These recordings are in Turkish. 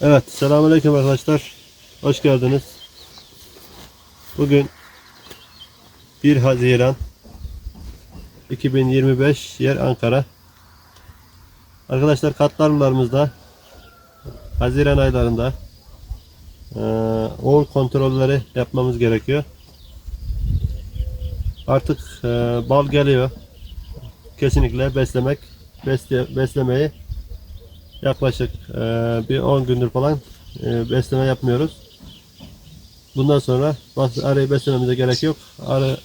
Evet, selamünaleyküm arkadaşlar. Hoş geldiniz. Bugün 1 Haziran 2025 yer Ankara. Arkadaşlar katlarlarımızda Haziran aylarında oğul kontrolleri yapmamız gerekiyor. Artık eee, bal geliyor. Kesinlikle beslemek, besle, beslemeyi yaklaşık eee, bir 10 gündür falan eee, besleme yapmıyoruz. Bundan sonra arıyı beslememize gerek yok. Arı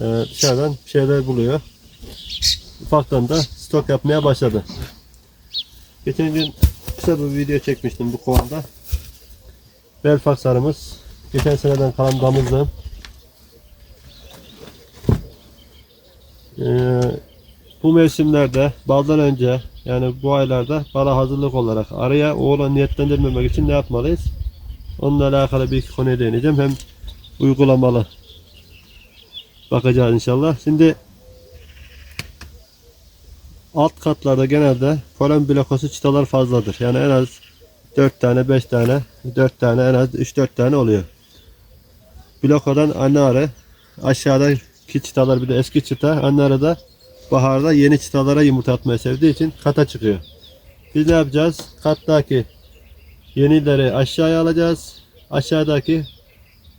eee, dışarıdan bir şeyler buluyor. Ufaktan da stok yapmaya başladı. Geçen gün kısa bir video çekmiştim bu kovanda. Belfast arımız. Geçen seneden kalan damızlığım. Eee bu mevsimlerde baldan önce yani bu aylarda bala hazırlık olarak araya oğlan niyetlendirmemek için ne yapmalıyız? Onunla alakalı bir iki konuya değineceğim. Hem uygulamalı bakacağız inşallah. Şimdi alt katlarda genelde polen blokosu çıtalar fazladır. Yani en az 4 tane 5 tane 4 tane en az 3-4 tane oluyor. Blokodan anne arı aşağıdaki çıtalar bir de eski çıta anne arı da baharda yeni çıtalara yumurta atmayı sevdiği için kata çıkıyor. Biz ne yapacağız? Kattaki yenileri aşağıya alacağız. Aşağıdaki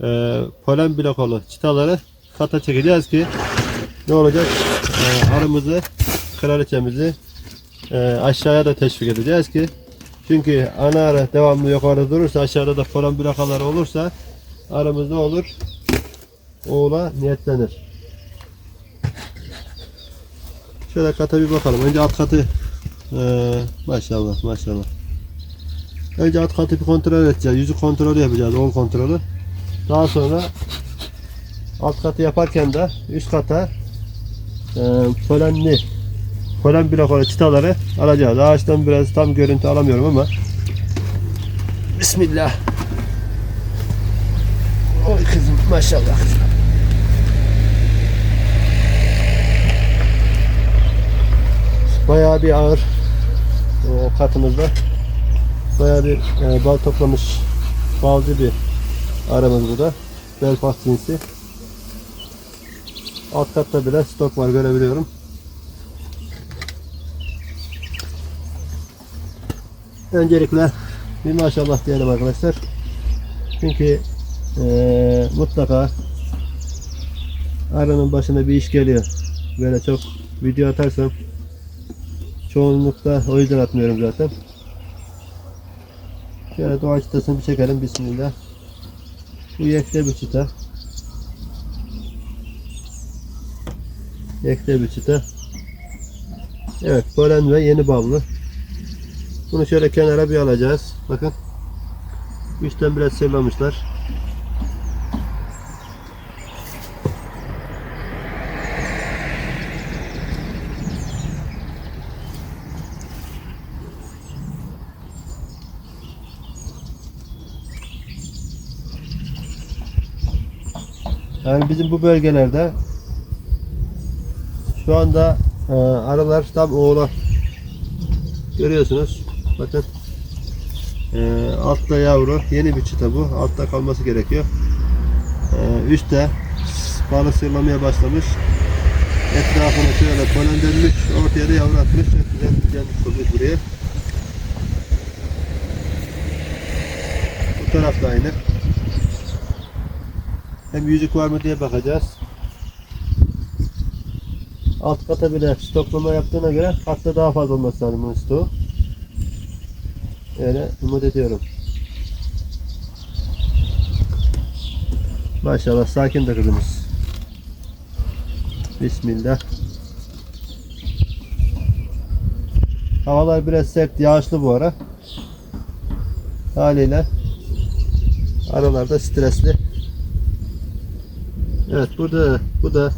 e, polen blokolu çıtaları kata çekeceğiz ki ne olacak? E, arımızı, kraliçemizi e, aşağıya da teşvik edeceğiz ki çünkü ana arı devamlı yukarıda durursa aşağıda da polen blokaları olursa aramız ne olur? Oğula niyetlenir. Şöyle kata bir bakalım. Önce alt katı eee, maşallah maşallah. Önce alt katı bir kontrol edeceğiz. Yüzü kontrolü yapacağız. Ol kontrolü. Daha sonra alt katı yaparken de üst kata eee polenli polen blokları çıtaları alacağız. Ağaçtan biraz tam görüntü alamıyorum ama Bismillah. Oy kızım maşallah. Bayağı bir ağır o katımızda. Bayağı bir e, bal toplamış balcı bir aramız bu. Belfast cinsi. Alt katta bile stok var görebiliyorum. Öncelikle bir maşallah diyelim arkadaşlar. Çünkü e, mutlaka arının başına bir iş geliyor. Böyle çok video atarsam Çoğunlukta o yüzden atmıyorum zaten. Şöyle doğa çıtasını bir çekelim. Bismillah. Bu yekte bir çıta. Yekte bir çıta. Evet polen ve yeni ballı. Bunu şöyle kenara bir alacağız. Bakın. Üstten biraz sırlamışlar. Yani bizim bu bölgelerde şu anda e, arılar tam oğula görüyorsunuz. Bakın e, altta yavru yeni bir çıta bu. Altta kalması gerekiyor. E, üstte balı sırlamaya başlamış. Etrafını şöyle polen. Ortaya da yavru atmış. Çok güzel gelmiş buraya. Bu taraf da aynı. Hem yüzük var mı diye bakacağız. Alt kata bile stoklama yaptığına göre katta daha fazla olması lazım stoğu. Öyle umut ediyorum. Maşallah sakin de kızımız. Bismillah. Havalar biraz sert, yağışlı bu ara. Haliyle aralarda stresli. Evet burada bu da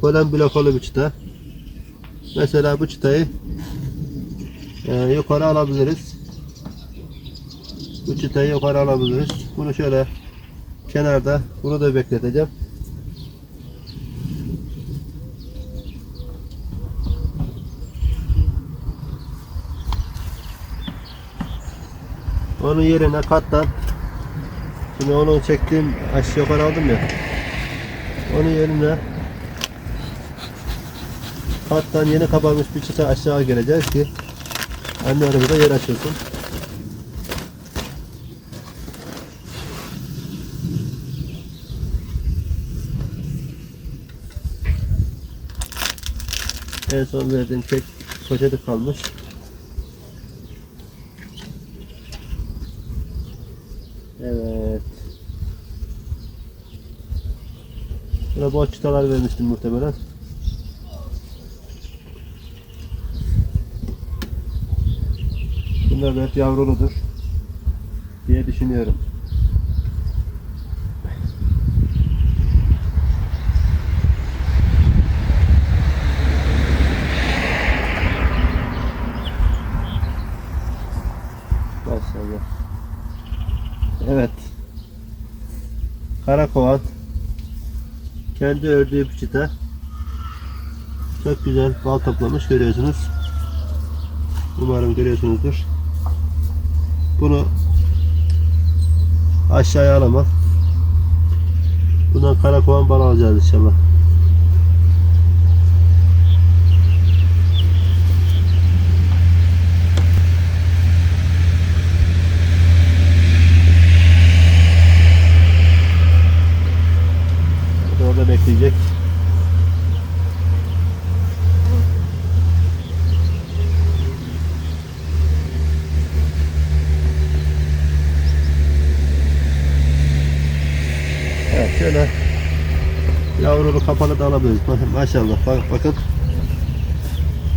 polen blokolu bir çıta. Mesela bu çıtayı e, yukarı alabiliriz. Bu çıtayı yukarı alabiliriz. Bunu şöyle kenarda bunu da bekleteceğim. Onun yerine kattan Şimdi onu çektiğim aşağı yukarı aldım ya. Onun yerine kattan yeni kabarmış bir çıta aşağı geleceğiz ki anne aramıza yer açılsın. En son verdiğim kek poşeti kalmış. Evet. Şuna boş çıtalar vermiştim muhtemelen. Bunlar da hep yavruludur diye düşünüyorum. Maşallah. Evet. Karakovan. Kendi ördüğü bir çıta. Çok güzel bal toplamış görüyorsunuz. Umarım görüyorsunuzdur. Bunu aşağıya alamam. Bundan karakovan bal alacağız inşallah. Orada bekleyecek. Evet şöyle yavrulu kapalı da alabiliriz. Ma- Maşallah bak, bakın.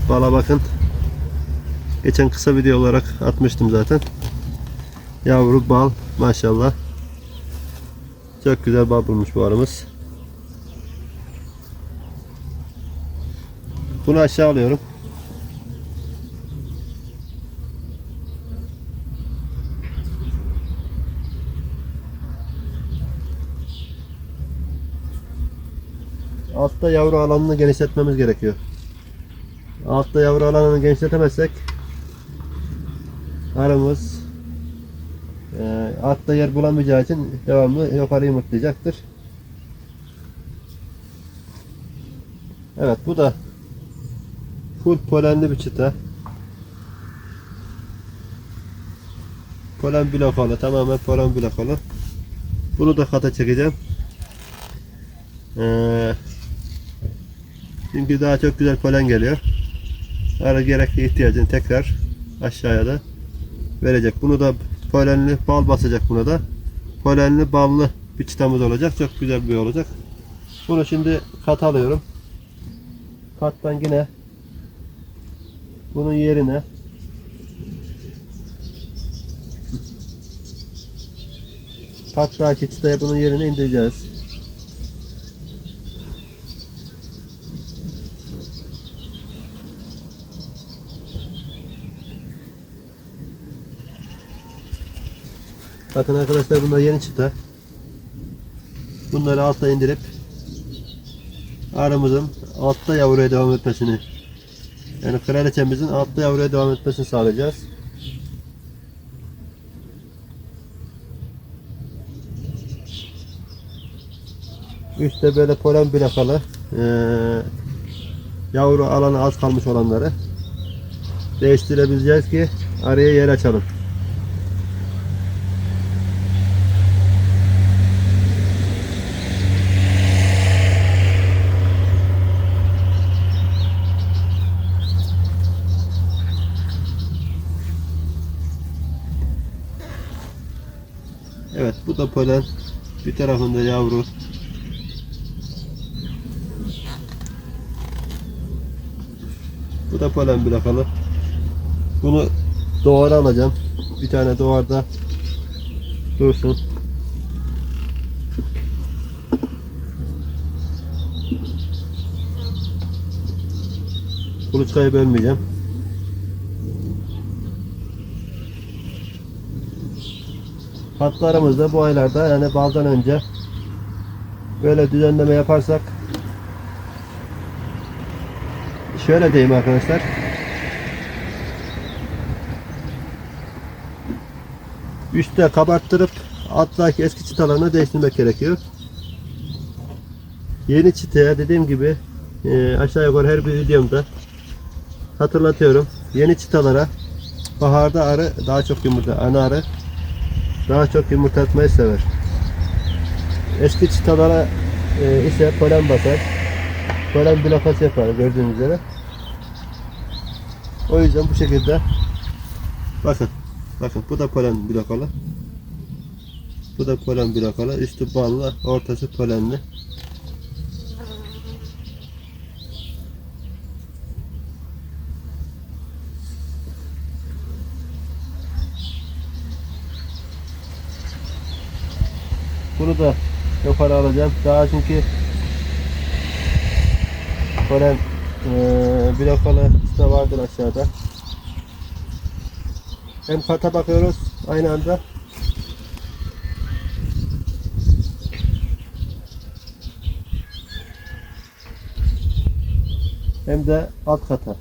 Bala bakın. Geçen kısa video olarak atmıştım zaten. Yavru bal maşallah. Çok güzel bal bulmuş bu arımız. Bunu aşağı alıyorum. Altta yavru alanını genişletmemiz gerekiyor. Altta yavru alanını genişletemezsek arımız e, altta yer bulamayacağı için devamlı yukarı yumurtlayacaktır. Evet bu da full polenli bir çıta. Polen blokalı tamamen polen blokalı. Bunu da kata çekeceğim. Ee, çünkü daha çok güzel polen geliyor. Ara gerekli ihtiyacını tekrar aşağıya da verecek. Bunu da polenli bal basacak buna da. Polenli ballı bir çıtamız olacak. Çok güzel bir olacak. Bunu şimdi kat alıyorum. Kattan yine bunun yerine kattaki çıtaya bunun yerine indireceğiz. Bakın arkadaşlar bunlar yeni çıta. Bunları alta indirip arımızın altta yavruya devam etmesini yani kraliçemizin altta yavruya devam etmesini sağlayacağız. Üstte böyle polen plakalı eee yavru alanı az kalmış olanları değiştirebileceğiz ki araya yer açalım. Da polen. Bir tarafında yavru. Bu da polen plakalı. Bunu doğara alacağım. Bir tane doğarda dursun. Kuluçkayı bölmeyeceğim. Hatlarımızda bu aylarda yani baldan önce böyle düzenleme yaparsak şöyle diyeyim arkadaşlar üstte kabarttırıp alttaki eski çıtalarını değiştirmek gerekiyor. Yeni çıtaya dediğim gibi e, aşağı yukarı her bir videomda hatırlatıyorum. Yeni çıtalara baharda arı daha çok yumurta, ana arı daha çok yumurta atmayı sever. Eski çıtalara e, ise polen basar. Polen blokası yapar gördüğünüz üzere. O yüzden bu şekilde bakın bakın bu da polen blokalı. Bu da polen blokalı. Üstü ballı, ortası polenli. Bunu da yukarı alacağım. Daha çünkü polen eee blokalı işte vardır aşağıda. Hem kata bakıyoruz aynı anda. Hem de alt kata.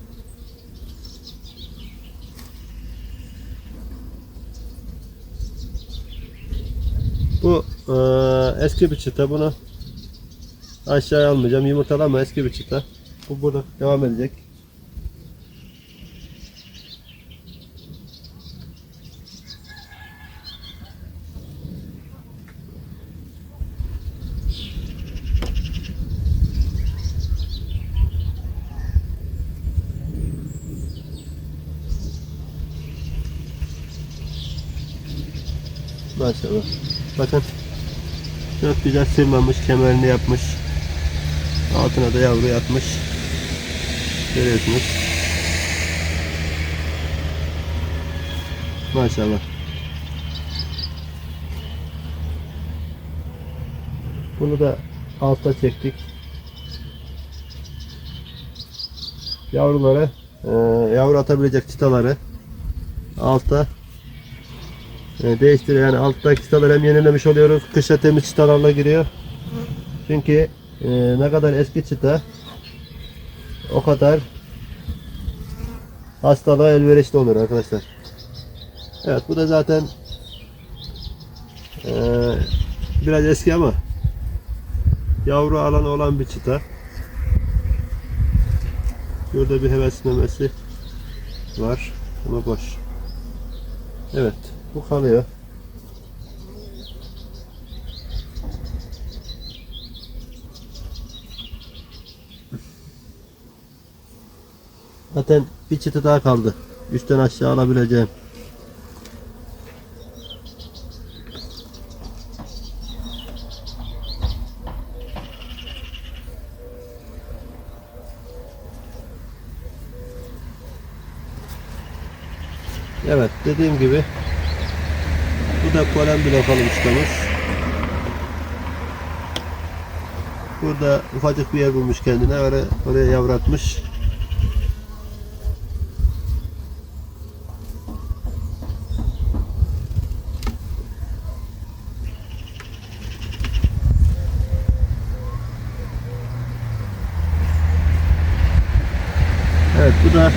Bu eee, eski bir çıta. Bunu aşağıya almayacağım. Yumurtalama eski bir çıta. Bu burada devam edecek. Maşallah. Bakın. Çok güzel sırmamış, kemerini yapmış. Altına da yavru yatmış. Görüyorsunuz. Maşallah. Bunu da alta çektik. Yavruları, e, yavru atabilecek çıtaları alta e, değiştiriyor. Yani alttaki çıtaları hem yenilemiş oluyoruz. Kışa temiz çıtalarla giriyor. Çünkü e, ne kadar eski çıta o kadar hastalığa elverişli olur arkadaşlar. Evet bu da zaten e, biraz eski ama yavru alanı olan bir çıta. Burada bir heveslemesi var ama boş. Evet bu kalıyor. Zaten bir çıtı daha kaldı. Üstten aşağı alabileceğim. Evet dediğim gibi bu da polen blokalı ustamız. Burada ufacık bir yer bulmuş kendine oraya, oraya yavratmış. Evet bu da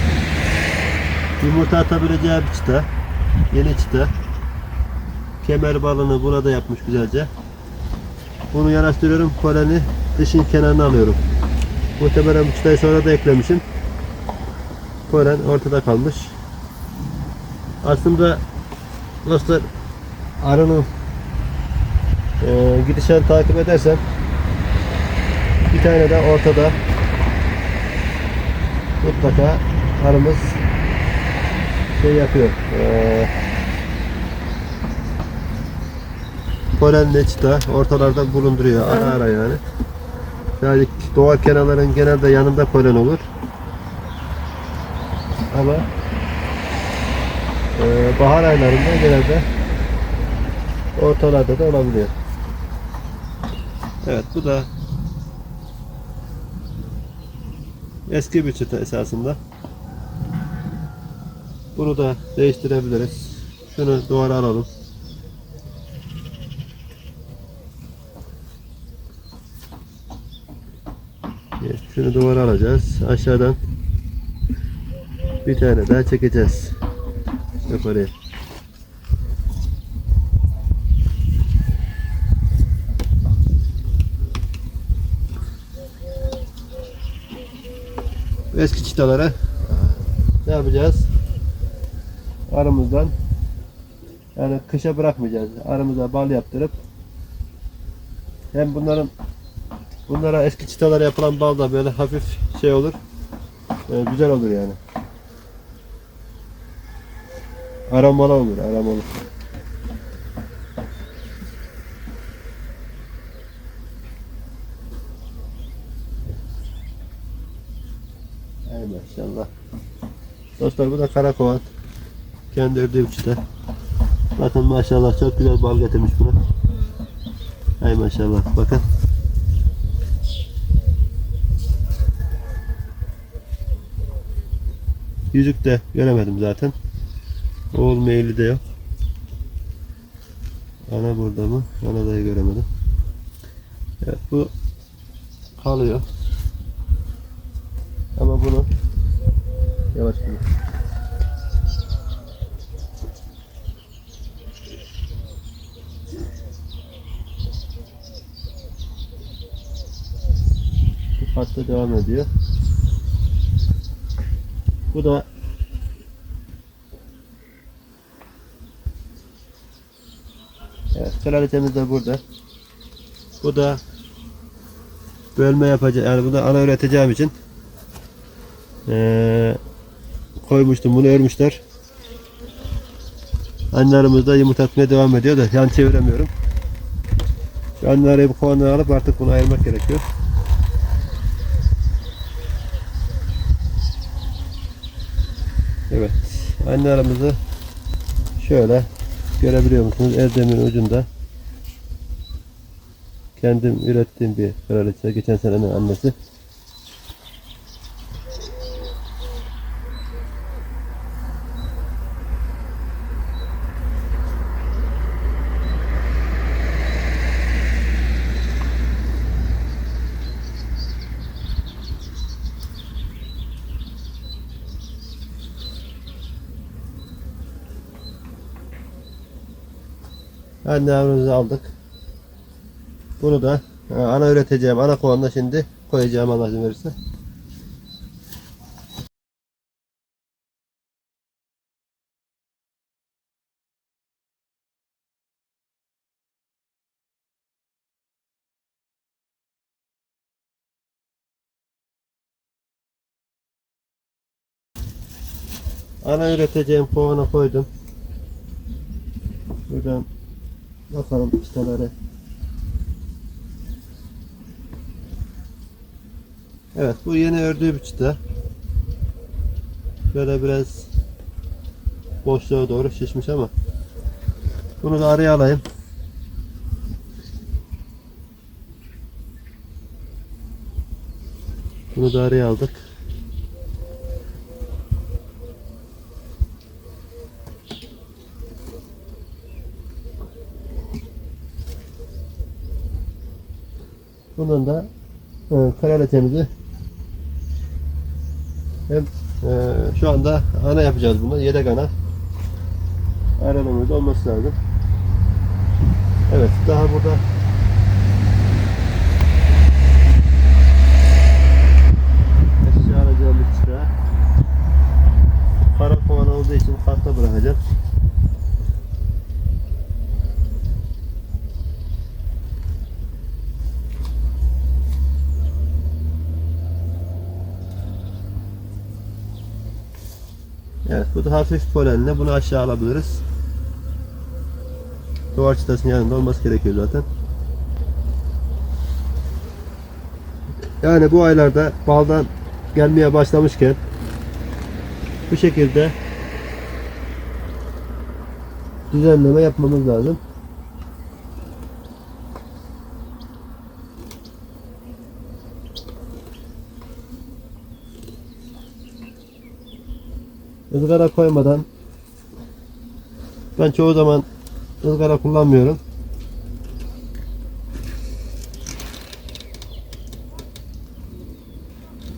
yumurta atabileceği bir çıta. Yeni çıta. Kemer balını burada yapmış güzelce. Bunu yanaştırıyorum. Poleni dışın kenarına alıyorum. Muhtemelen bu çıtayı sonra da eklemişim. Polen ortada kalmış. Aslında dostlar arının e, gidişlerini takip edersem bir tane de ortada mutlaka arımız şey yapıyor. Eee polenle çıta ortalarda bulunduruyor ara ara yani. Yani doğal kenarların genelde yanında polen olur. Ama eee, bahar aylarında genelde ortalarda da olabiliyor. Evet bu da eski bir çıta esasında. Bunu da değiştirebiliriz. Şunu duvara alalım. Şunu duvara alacağız. Aşağıdan bir tane daha çekeceğiz. Yukarıya. Eski çıtalara ne yapacağız? Aramızdan yani kışa bırakmayacağız. Aramıza bal yaptırıp hem bunların bunlara eski çıtalara yapılan bal da böyle hafif şey olur. e, güzel olur yani. Aromalı olur, aromalı. Ay maşallah. Dostlar bu da karakovan. Kendi ördüğüm çıta. Bakın maşallah çok güzel bal getirmiş buna. Ay maşallah bakın. Yüzük de göremedim zaten. Oğul meyli de yok. Ana burada mı? Ana dayı göremedim. Evet bu kalıyor. Ama bunu yavaş bunu. Bu hatta devam ediyor. Bu da Evet, kraliçemiz de burada. Bu da bölme yapacak. Yani bunu ana üreteceğim için eee, koymuştum. Bunu örmüşler. Annelerimiz de yumurta devam ediyor da yan çeviremiyorum. Şu anneleri bu kovandan alıp artık bunu ayırmak gerekiyor. Evet. Annelerimizi şöyle görebiliyor musunuz? Erdem'in ucunda kendim ürettiğim bir kraliçe. Geçen senenin annesi. Anne yavrumuzu aldık. Bunu da e, ana üreteceğim. Ana kovanla şimdi koyacağım Allah izin verirse. Ana üreteceğim kovana koydum. Buradan bakalım çıtaları. Evet bu yeni ördüğü bir çıta. Böyle biraz boşluğa doğru şişmiş ama bunu da araya alayım. Bunu da araya aldık. Bunun da e, kraliçemizi hem e, şu anda ana yapacağız bunu. Yedek ana. Aranımız olması lazım. Evet daha burada eşya alacağım bir çıra. Kara kovan olduğu için katta bırakacağım. Evet bu da hafif polenle bunu aşağı alabiliriz. Duvar çıtasının yanında olması gerekiyor zaten. Yani bu aylarda baldan gelmeye başlamışken bu şekilde düzenleme yapmamız lazım. Izgara koymadan ben çoğu zaman ızgara kullanmıyorum.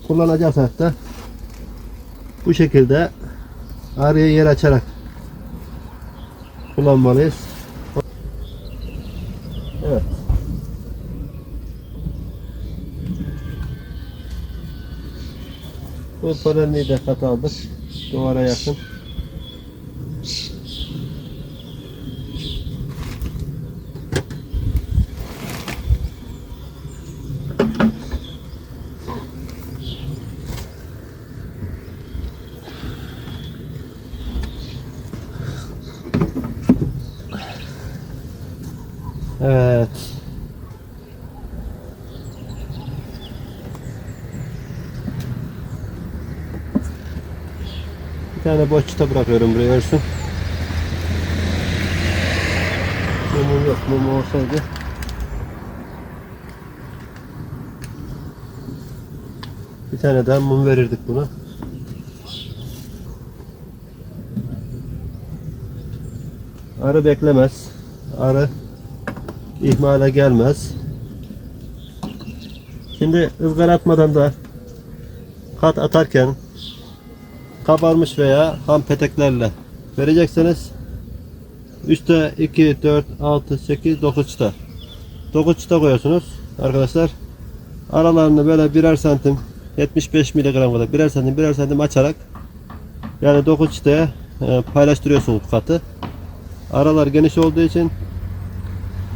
Kullanacaksak da bu şekilde araya yer açarak kullanmalıyız. Evet. Bu polenliği de kat aldık. Duvara yakın. Tane boş çıta bırakıyorum buraya Ersun. Mumum yok. Mum olsaydı. Bir tane daha mum verirdik buna. Arı beklemez. Arı ihmale gelmez. Şimdi ızgara atmadan da kat atarken kabarmış veya ham peteklerle verecekseniz üstte 2, 4, 6, 8, 9 çıta. 9 çıta koyuyorsunuz. Arkadaşlar aralarını böyle birer santim 75 miligram kadar birer santim birer santim açarak yani 9 çıtaya e, paylaştırıyorsunuz katı. Aralar geniş olduğu için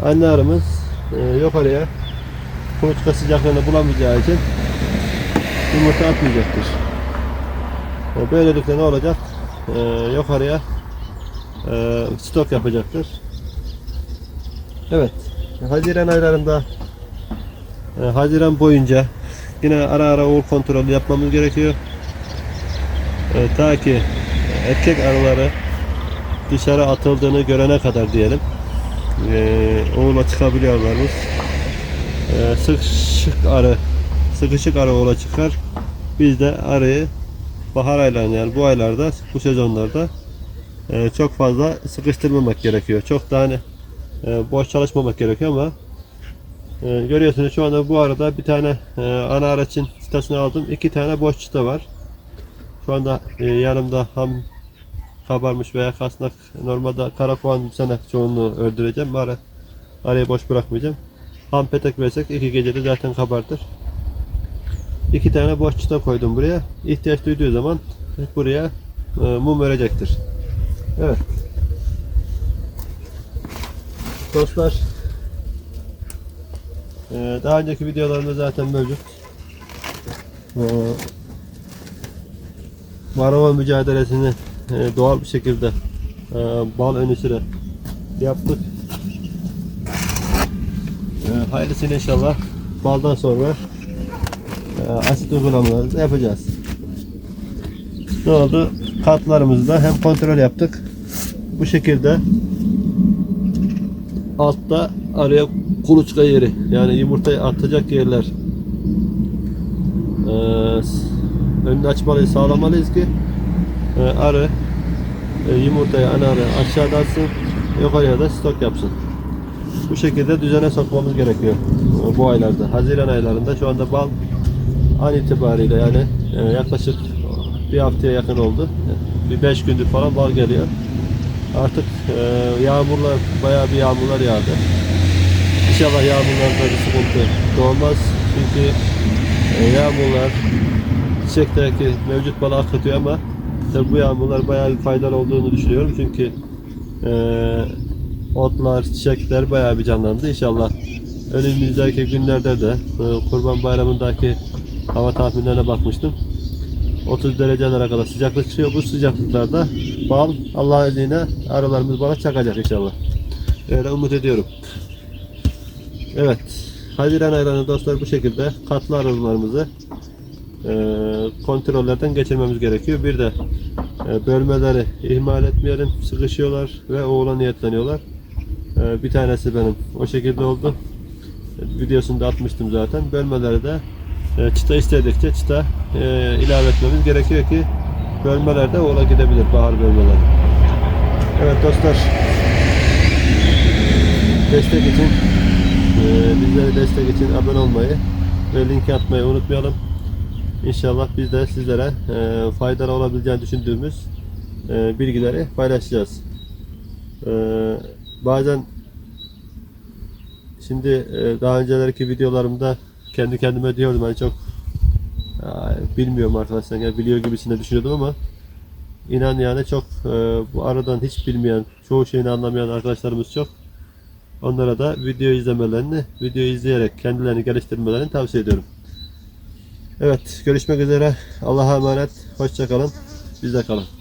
anne arımız e, yukarıya kuluçka sıcaklığını bulamayacağı için yumurta atmayacaktır. Böylelikle ne olacak? E, yukarıya e, stok yapacaktır. Evet. Haziran aylarında e, Haziran boyunca yine ara ara uğur kontrolü yapmamız gerekiyor. E, ta ki erkek arıları dışarı atıldığını görene kadar diyelim. E, oğula çıkabiliyorlarmış. E, sıkışık arı sıkışık arı oğula çıkar. Biz de arıyı bahar aylarında yani bu aylarda bu sezonlarda e, çok fazla sıkıştırmamak gerekiyor. Çok da hani e, boş çalışmamak gerekiyor ama e, görüyorsunuz şu anda bu arada bir tane e, ana araçın çıtasını aldım. iki tane boş çıta var. Şu anda e, yanımda ham kabarmış veya kasnak normalde karakoğan bir sene çoğunluğu öldüreceğim. Bari araya boş bırakmayacağım. Ham petek versek iki gecede zaten kabartır. İki tane boş çıta koydum buraya. İhtiyaç duyduğu zaman buraya e, mum verecektir. Evet. Dostlar e, daha önceki videolarımda zaten mevcut. E, mücadelesini e, doğal bir şekilde e, bal önü sıra yaptık. E, hayırlısıyla inşallah baldan sonra asit uygulamalarımızı yapacağız. Ne oldu? Katlarımızda hem kontrol yaptık. Bu şekilde altta araya kuluçka yeri yani yumurtayı atacak yerler e, önünü açmalıyız, sağlamalıyız ki e, arı e, yumurtayı ana arı aşağıda atsın, yukarıya da stok yapsın. Bu şekilde düzene sokmamız gerekiyor bu aylarda. Haziran aylarında şu anda bal an itibariyle yani e, yaklaşık bir haftaya yakın oldu. Bir beş gündür falan bal geliyor. Artık e, yağmurlar, bayağı bir yağmurlar yağdı. İnşallah yağmurlarda bir sıkıntı doğmaz. Çünkü e, yağmurlar çiçekteki mevcut balı akıtıyor ama tabi bu yağmurlar bayağı bir faydalı olduğunu düşünüyorum. Çünkü e, otlar, çiçekler bayağı bir canlandı. İnşallah önümüzdeki günlerde de Kurban Bayramı'ndaki hava tahminlerine bakmıştım. 30 derecelere kadar sıcaklık çıkıyor. Bu sıcaklıklarda bal Allah'ın izniyle arılarımız bana çakacak inşallah. Öyle umut ediyorum. Evet. Haziran aylarında dostlar bu şekilde katlı arılarımızı e, kontrollerden geçirmemiz gerekiyor. Bir de e, bölmeleri ihmal etmeyelim. Sıkışıyorlar ve oğula niyetleniyorlar. E, bir tanesi benim o şekilde oldu. E, videosunu da atmıştım zaten. Bölmeleri de e, çıta istedikçe çıta e, ilave etmemiz gerekiyor ki bölmelerde oğla gidebilir bahar bölmeleri. Evet dostlar destek için e, bizlere destek için abone olmayı ve link atmayı unutmayalım. İnşallah biz de sizlere e, faydalı olabileceğini düşündüğümüz e, bilgileri paylaşacağız. E, bazen şimdi e, daha öncelerki videolarımda kendi kendime diyordum hani çok Ya, bilmiyorum arkadaşlar yani biliyor gibisine düşünüyordum ama inan yani çok e, bu aradan hiç bilmeyen, çoğu şeyini anlamayan arkadaşlarımız çok. Onlara da video izlemelerini, video izleyerek kendilerini geliştirmelerini tavsiye ediyorum. Evet, görüşmek üzere. Allah'a emanet. Hoşça kalın. Bizde kalın.